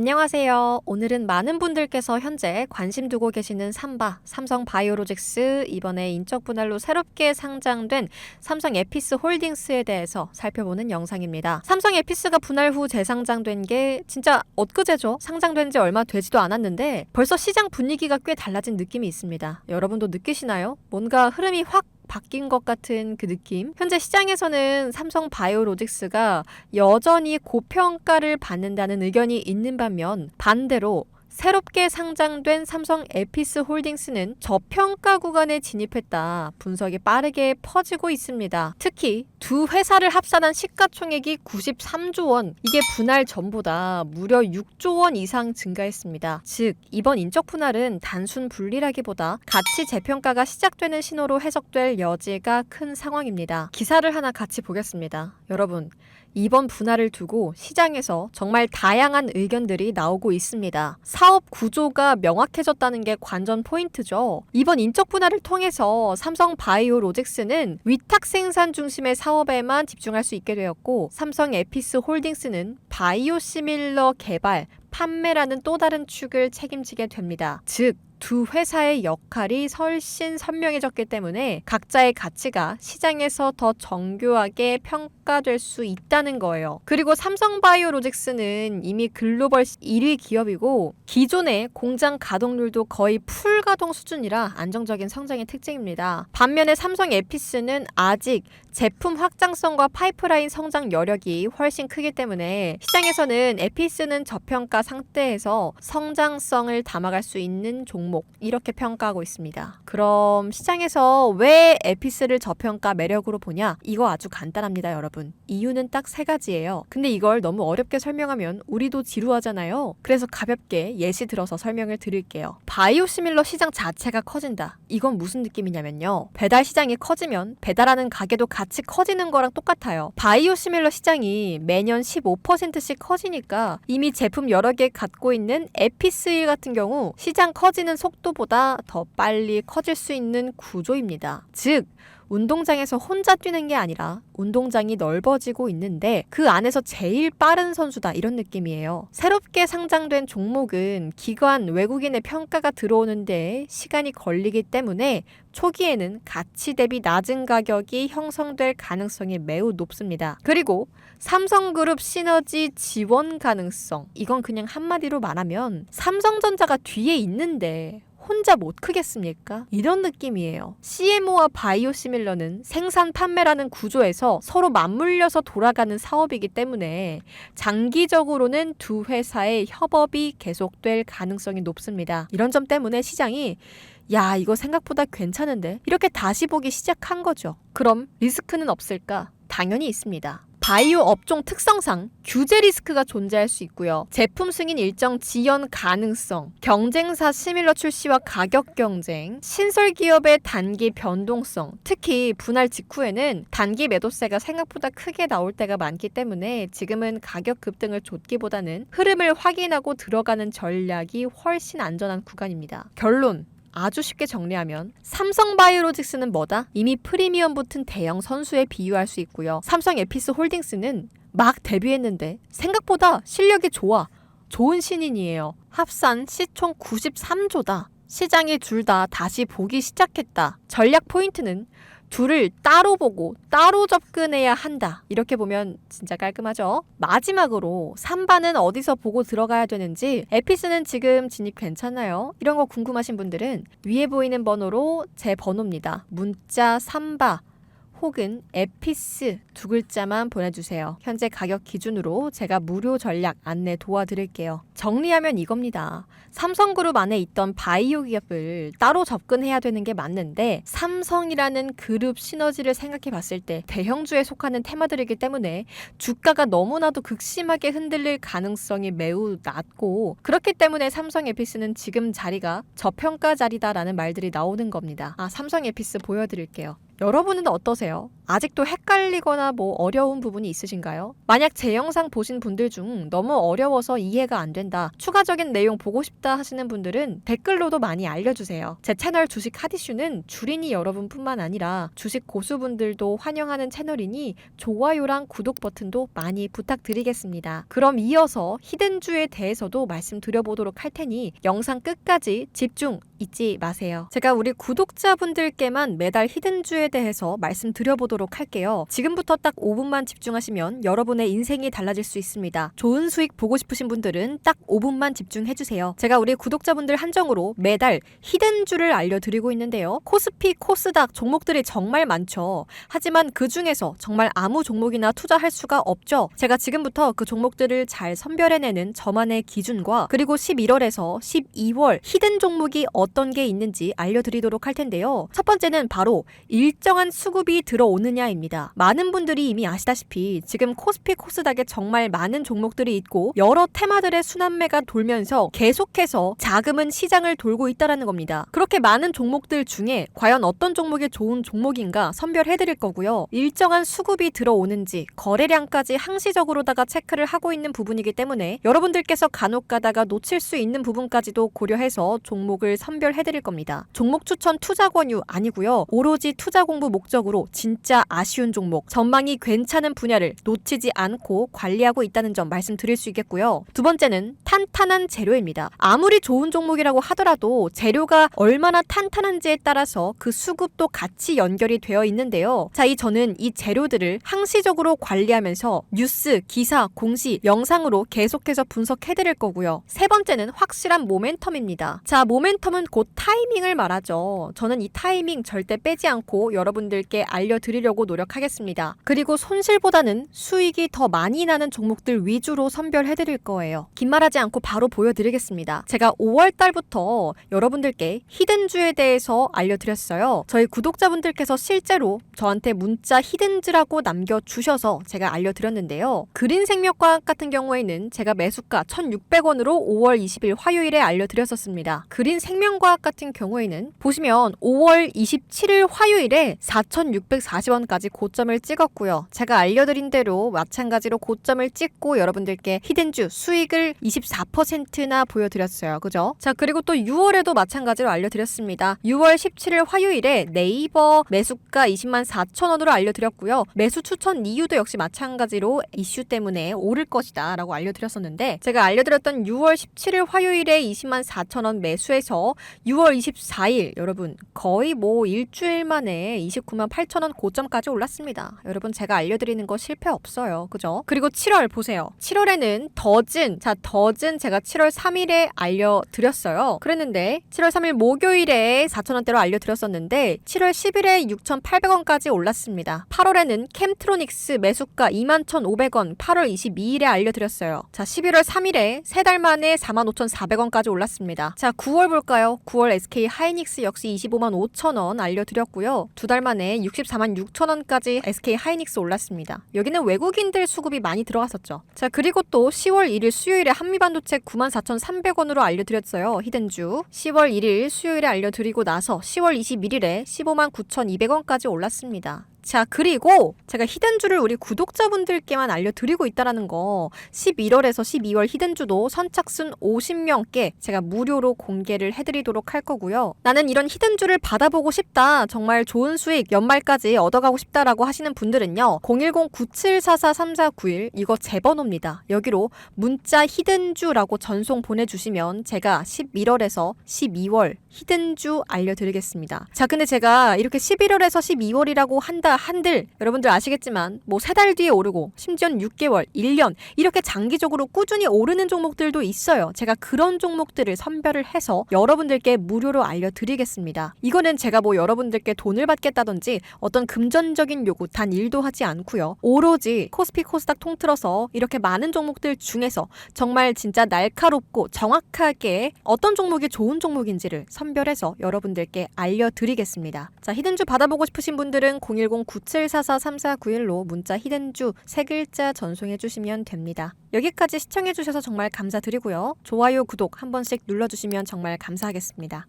안녕하세요. 오늘은 많은 분들께서 현재 관심 두고 계시는 삼바, 삼성 바이오로직스 이번에 인적 분할로 새롭게 상장된 삼성 에피스 홀딩스에 대해서 살펴보는 영상입니다. 삼성 에피스가 분할 후 재상장된 게 진짜 엊그제죠. 상장된 지 얼마 되지도 않았는데 벌써 시장 분위기가 꽤 달라진 느낌이 있습니다. 여러분도 느끼시나요? 뭔가 흐름이 확 바뀐 것 같은 그 느낌. 현재 시장에서는 삼성 바이오로직스가 여전히 고평가를 받는다는 의견이 있는 반면 반대로 새롭게 상장된 삼성 에피스 홀딩스는 저평가 구간에 진입했다. 분석이 빠르게 퍼지고 있습니다. 특히 두 회사를 합산한 시가총액이 93조 원. 이게 분할 전보다 무려 6조 원 이상 증가했습니다. 즉, 이번 인적 분할은 단순 분리라기보다 가치 재평가가 시작되는 신호로 해석될 여지가 큰 상황입니다. 기사를 하나 같이 보겠습니다. 여러분, 이번 분할을 두고 시장에서 정말 다양한 의견들이 나오고 있습니다. 사업 구조가 명확해졌다는 게 관전 포인트죠. 이번 인적 분할을 통해서 삼성 바이오 로직스는 위탁 생산 중심의 사업에만 집중할 수 있게 되었고 삼성 에피스 홀딩스는 바이오 시밀러 개발, 판매라는 또 다른 축을 책임지게 됩니다. 즉, 두 회사의 역할이 훨씬 선명해졌기 때문에 각자의 가치가 시장에서 더 정교하게 평가될 수 있다는 거예요. 그리고 삼성바이오로직스는 이미 글로벌 1위 기업이고 기존의 공장 가동률도 거의 풀 가동 수준이라 안정적인 성장의 특징입니다. 반면에 삼성 에피스는 아직 제품 확장성과 파이프라인 성장 여력이 훨씬 크기 때문에 시장에서는 에피스는 저평가 상태에서 성장성을 담아갈 수 있는 종목 이렇게 평가하고 있습니다. 그럼 시장에서 왜 에피스를 저평가 매력으로 보냐? 이거 아주 간단합니다, 여러분. 이유는 딱 세 가지예요. 근데 이걸 너무 어렵게 설명하면 우리도 지루하잖아요. 그래서 가볍게 예시 들어서 설명을 드릴게요. 바이오시밀러 시장 자체가 커진다. 이건 무슨 느낌이냐면요. 배달 시장이 커지면 배달하는 가게도 같이 커지는 거랑 똑같아요. 바이오시밀러 시장이 매년 15%씩 커지니까 이미 제품 여러 개 갖고 있는 에피스일 같은 경우 시장 커지는 속도보다 더 빨리 커질 수 있는 구조입니다. 즉, 운동장에서 혼자 뛰는 게 아니라 운동장이 넓어지고 있는데 그 안에서 제일 빠른 선수다 이런 느낌이에요. 새롭게 상장된 종목은 기관 외국인의 평가가 들어오는 데 시간이 걸리기 때문에 초기에는 가치 대비 낮은 가격이 형성될 가능성이 매우 높습니다. 그리고 삼성그룹 시너지 지원 가능성 이건 그냥 한마디로 말하면 삼성전자가 뒤에 있는데 혼자 못 크겠습니까? 이런 느낌이에요. CMO와 바이오시밀러는 생산 판매라는 구조에서 서로 맞물려서 돌아가는 사업이기 때문에 장기적으로는 두 회사의 협업이 계속될 가능성이 높습니다. 이런 점 때문에 시장이 야, 이거 생각보다 괜찮은데? 이렇게 다시 보기 시작한 거죠. 그럼 리스크는 없을까? 당연히 있습니다. 바이오 업종 특성상 규제 리스크가 존재할 수 있고요. 제품 승인 일정 지연 가능성, 경쟁사 시밀러 출시와 가격 경쟁, 신설 기업의 단기 변동성, 특히 분할 직후에는 단기 매도세가 생각보다 크게 나올 때가 많기 때문에 지금은 가격 급등을 좇기보다는 흐름을 확인하고 들어가는 전략이 훨씬 안전한 구간입니다. 결론 아주 쉽게 정리하면 삼성 바이오로직스는 뭐다? 이미 프리미엄 붙은 대형 선수에 비유할 수 있고요. 삼성 에피스 홀딩스는 막 데뷔했는데 생각보다 실력이 좋아. 좋은 신인이에요. 합산 시총 93조다. 시장이 둘 다 다시 보기 시작했다. 전략 포인트는 둘을 따로 보고 따로 접근해야 한다. 이렇게 보면 진짜 깔끔하죠? 마지막으로 3반은 어디서 보고 들어가야 되는지 에피스는 지금 진입 괜찮나요? 이런 거 궁금하신 분들은 위에 보이는 번호로 제 번호입니다. 문자 3바 혹은 에피스 두 글자만 보내주세요. 현재 가격 기준으로 제가 무료 전략 안내 도와드릴게요. 정리하면 이겁니다. 삼성그룹 안에 있던 바이오 기업을 따로 접근해야 되는 게 맞는데 삼성이라는 그룹 시너지를 생각해 봤을 때 대형주에 속하는 테마들이기 때문에 주가가 너무나도 극심하게 흔들릴 가능성이 매우 낮고 그렇기 때문에 삼성 에피스는 지금 자리가 저평가 자리다라는 말들이 나오는 겁니다. 아, 삼성 에피스 보여드릴게요. 여러분은 어떠세요? 아직도 헷갈리거나 뭐 어려운 부분이 있으신가요? 만약 제 영상 보신 분들 중 너무 어려워서 이해가 안 된다, 추가적인 내용 보고 싶다 하시는 분들은 댓글로도 많이 알려주세요. 제 채널 주식 핫이슈는 주린이 여러분뿐만 아니라 주식 고수분들도 환영하는 채널이니 좋아요랑 구독 버튼도 많이 부탁드리겠습니다. 그럼 이어서 히든주에 대해서도 말씀드려보도록 할 테니 영상 끝까지 집중 잊지 마세요. 제가 우리 구독자분들께만 매달 히든주에 대해서 말씀드려보도록 할게요. 지금부터 딱 5분만 집중하시면 여러분의 인생이 달라질 수 있습니다. 좋은 수익 보고 싶으신 분들은 딱 5분만 집중해주세요. 제가 우리 구독자분들 한정으로 매달 히든주를 알려드리고 있는데요. 코스피, 코스닥 종목들이 정말 많죠. 하지만 그 중에서 정말 아무 종목이나 투자할 수가 없죠. 제가 지금부터 그 종목들을 잘 선별해내는 저만의 기준과 그리고 11월에서 12월 히든 종목이 어떤 게 있는지 알려드리도록 할 텐데요. 첫 번째는 바로 일정한 수급이 들어오느냐입니다. 많은 분들이 이미 아시다시피 지금 코스피 코스닥에 정말 많은 종목들이 있고 여러 테마들의 순환매가 돌면서 계속해서 자금은 시장을 돌고 있다라는 겁니다. 그렇게 많은 종목들 중에 과연 어떤 종목이 좋은 종목인가 선별해 드릴 거고요. 일정한 수급이 들어오는지 거래량까지 항시적으로다가 체크를 하고 있는 부분이기 때문에 여러분들께서 간혹 가다가 놓칠 수 있는 부분까지도 고려해서 종목을 선별 해드릴 겁니다. 종목 추천 투자 권유 아니고요. 오로지 투자 공부 목적으로 진짜 아쉬운 종목, 전망이 괜찮은 분야를 놓치지 않고 관리하고 있다는 점 말씀드릴 수 있겠고요. 두 번째는 탄탄한 재료입니다. 아무리 좋은 종목이라고 하더라도 재료가 얼마나 탄탄한지에 따라서 그 수급도 같이 연결이 되어 있는데요. 자, 이 저는 이 재료들을 항시적으로 관리하면서 뉴스, 기사, 공시, 영상으로 계속해서 분석해드릴 거고요. 세 번째는 확실한 모멘텀입니다. 자, 모멘텀은 곧 타이밍을 말하죠. 저는 이 타이밍 절대 빼지 않고 여러분들께 알려드리려고 노력하겠습니다. 그리고 손실보다는 수익이 더 많이 나는 종목들 위주로 선별해드릴 거예요. 긴 말하지 않고 바로 보여드리겠습니다. 제가 5월 달부터 여러분들께 히든주에 대해서 알려드렸어요. 저희 구독자분들께서 실제로 저한테 문자 히든즈라고 남겨주셔서 제가 알려드렸는데요. 그린생명과학 같은 경우에는 제가 매수가 1,600원으로 5월 20일 화요일에 알려드렸었습니다. 그린 생명 과학 같은 경우에는 보시면 5월 27일 화요일에 4,640원까지 고점을 찍었고요. 제가 알려드린 대로 마찬가지로 고점을 찍고 여러분들께 히든주 수익을 24%나 보여드렸어요. 그죠? 자, 그리고 또 6월에도 마찬가지로 알려드렸습니다. 6월 17일 화요일에 네이버 매수가 20만 4천 원으로 알려드렸고요. 매수 추천 이유도 역시 마찬가지로 이슈 때문에 오를 것이다 라고 알려드렸었는데 제가 알려드렸던 6월 17일 화요일에 20만 4천 원 매수해서 6월 24일 여러분 거의 뭐 일주일 만에 29만 8천 원 고점까지 올랐습니다. 여러분 제가 알려드리는 거 실패 없어요. 그죠? 그리고 7월 보세요. 7월에는 더즌 자 더즌 제가 7월 3일에 알려드렸어요. 그랬는데 7월 3일 목요일에 4천 원대로 알려드렸었는데 7월 10일에 6,800원까지 올랐습니다. 8월에는 캠트로닉스 매수가 21,500원 8월 22일에 알려드렸어요. 자 11월 3일에 세 달 만에 45,400원까지 올랐습니다. 자 9월 볼까요? 9월 SK 하이닉스 역시 25만 5천 원 알려드렸고요. 두 달 만에 64만 6천 원까지 SK 하이닉스 올랐습니다. 여기는 외국인들 수급이 많이 들어갔었죠. 자 그리고 또 10월 1일 수요일에 한미반도체 9만 4,300원으로 알려드렸어요. 히든주 10월 1일 수요일에 알려드리고 나서 10월 21일에 15만 9,200원까지 올랐습니다. 자, 그리고 제가 히든주를 우리 구독자분들께만 알려드리고 있다라는 거 11월에서 12월 히든주도 선착순 50명께 제가 무료로 공개를 해드리도록 할 거고요. 나는 이런 히든주를 받아보고 싶다. 정말 좋은 수익 연말까지 얻어가고 싶다라고 하시는 분들은요. 010-9744-3491 이거 제 번호입니다. 여기로 문자 히든주라고 전송 보내주시면 제가 11월에서 12월 히든주 알려드리겠습니다. 자, 근데 제가 이렇게 11월에서 12월이라고 한다 한들 여러분들 아시겠지만 뭐 세 달 뒤에 오르고 심지어는 6개월, 1년 이렇게 장기적으로 꾸준히 오르는 종목들도 있어요. 제가 그런 종목들을 선별을 해서 여러분들께 무료로 알려드리겠습니다. 이거는 제가 뭐 여러분들께 돈을 받겠다든지 어떤 금전적인 요구 단 일도 하지 않고요. 오로지 코스피 코스닥 통틀어서 이렇게 많은 종목들 중에서 정말 진짜 날카롭고 정확하게 어떤 종목이 좋은 종목인지를 선별해서 여러분들께 알려드리겠습니다. 자, 히든주 받아보고 싶으신 분들은 010-9744-3491로 문자 히든주 세 글자 전송해 주시면 됩니다. 여기까지 시청해 주셔서 정말 감사드리고요. 좋아요, 구독 한 번씩 눌러주시면 정말 감사하겠습니다.